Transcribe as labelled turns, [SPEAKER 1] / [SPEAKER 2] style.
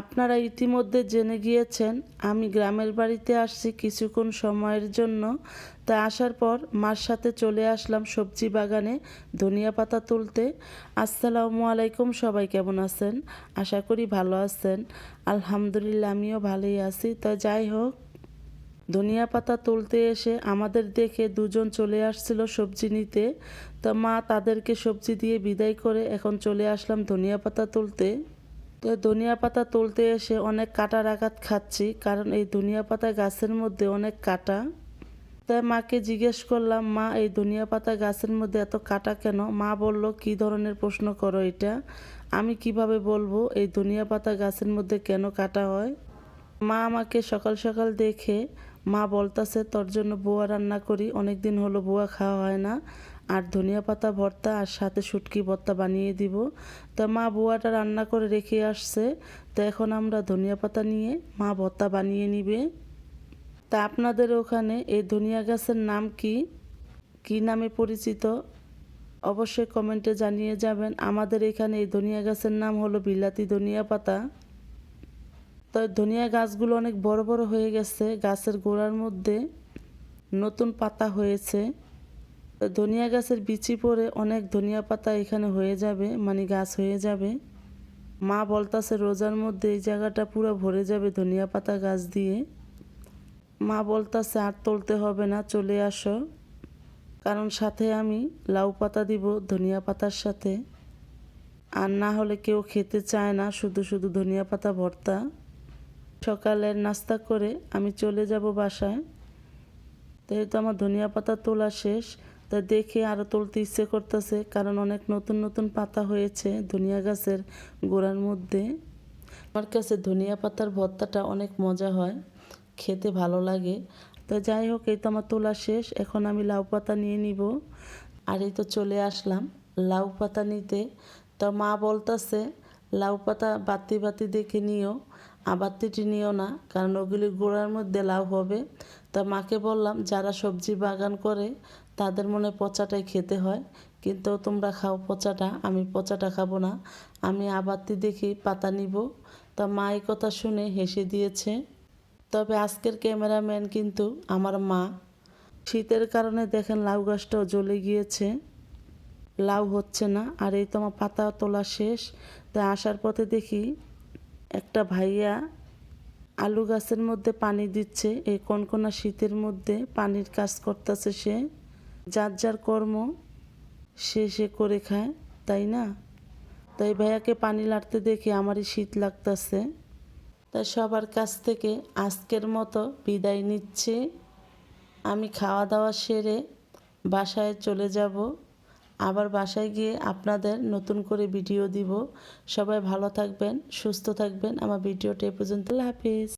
[SPEAKER 1] আপনারা ইতিমধ্যে জেনে গিয়েছেন, আমি গ্রামের বাড়িতে আসছি কিছুক্ষণ সময়ের জন্য। তা আসার পর মার সাথে চলে আসলাম সবজি বাগানে ধনিয়া পাতা তুলতে। আসসালামু আলাইকুম, সবাই কেমন আছেন? আশা করি ভালো আছেন। আলহামদুলিল্লাহ, আমিও ভালোই আছি। তো যাই হোক, ধনিয়া পাতা তুলতে এসে আমাদের দেখে দুজন চলে আসছিল সবজি নিতে। তো মা তাদেরকে সবজি দিয়ে বিদায় করে এখন চলে আসলাম ধনিয়া পাতা তুলতে। তো ধনিয়া পাতা তুলতে এসে অনেক কাটার আঘাত খাচ্ছি, কারণ এই ধনিয়া পাতা গাছের মধ্যে অনেক কাটা। তাই মাকে জিজ্ঞেস করলাম, মা, এই ধনিয়া পাতা গাছের মধ্যে এত কাটা কেন? মা বলল, কি ধরনের প্রশ্ন করো এটা? আমি কীভাবে বলব এই ধনিয়া পাতা গাছের মধ্যে কেন কাটা হয়? মা আমাকে সকাল সকাল দেখে, মা বলতাছে তোর জন্য বোয়া রান্না করি অনেক দিন হলো বোয়া খাওয়া হয় না। আর ধনিয়া পাতা, ভর্তা আর সাথে শুটকি ভর্তা বানিয়ে দিব। তো মা বোয়াটা রান্না করে রেখে আসছে। তো এখন আমরা ধনিয়া পাতা নিয়ে মা ভর্তা বানিয়ে নিবে। তা আপনাদের ওখানে এই ধনিয়া গাছের নাম কি? কি নামে পরিচিত? অবশ্যই কমেন্টে জানিয়ে যাবেন। আমাদের এখানে এই ধনিয়া গাছের নাম হলো বিলাতি ধনিয়া পাতা। তো ধনিয়া গাছগুলো অনেক বড় বড় হয়ে গেছে। গাছের গোড়ার মধ্যে নতুন পাতা হয়েছে। তো ধনিয়া গাছের বিচি পরে অনেক ধনিয়া পাতা এখানে হয়ে যাবে মানে গাছ হয়ে যাবে। মা বলতাছে, রোজার মধ্যে এই জায়গাটা পুরো ভরে যাবে ধনিয়া পাতা গাছ দিয়ে। মা বলতাছে, আর তুলতে হবে না, চলে আসো। কারণ সাথে আমি লাউ পাতা দিব ধনিয়া পাতার সাথে। আর না হলে কেউ খেতে চায় না, শুধু শুধু ধনিয়া পাতা ভর্তা। সকালের নাস্তা করে আমি চলে যাব বাসায়। যেহেতু আমার ধনিয়া পাতা তোলা শেষ তা দেখে আরও তুলতে ইচ্ছে করতেছে, কারণ অনেক নতুন নতুন পাতা হয়েছে ধনিয়া গাছের গোড়ার মধ্যে। আমার কাছে ধনিয়া পাতার ভর্তাটা অনেক মজা হয়, খেতে ভালো লাগে। তো যাই হোক, এই তো আমার তোলা শেষ, এখন আমি লাউ পাতা নিয়ে নিব। আর এই তো চলে আসলাম লাউ পাতা নিতে। তো মা বলতাছে লাউ পাতা বাতি বাতি দেখে নিও। আবাত্তিটি নিও না, কারণ ওগুলি গোড়ার মধ্যে লাউ হবে। তা মাকে বললাম, যারা সবজি বাগান করে, তাদের মনে পচাটাই খেতে হয়। কিন্তু তোমরা খাও পচাটা, আমি পচাটা খাব না। আমি আবাত্তি দেখি পাতা নিব। তা মা এই কথা শুনে হেসে দিয়েছে। তবে আজকের ক্যামেরাম্যান কিন্তু আমার মা। শীতের কারণে দেখেন লাউ গাছটাও জ্বলে গিয়েছে। লাউ হচ্ছে না, আর এই তো আমার পাতা তোলা শেষ। তা আসার পথে দেখি একটা ভাইয়া আলু গাছের মধ্যে পানি দিচ্ছে, এই কনকনা শীতের মধ্যে পানির কাজ করতেছে সে। যার যার কর্ম সে সে করে খায়, তাই না? তাই ভাইয়াকে পানি লাড়তে দেখে আমারই শীত লাগতেছে। তাই সবার কাছ থেকে আজকের মতো বিদায় নিচ্ছে। আমি খাওয়া দাওয়া সেরে বাসায় চলে যাব। আবার বাসায় গিয়ে আপনাদের নতুন করে ভিডিও দিব। সবাই ভালো থাকবেন, সুস্থ থাকবেন। আমার ভিডিওটা এ পর্যন্ত। হাফিজ।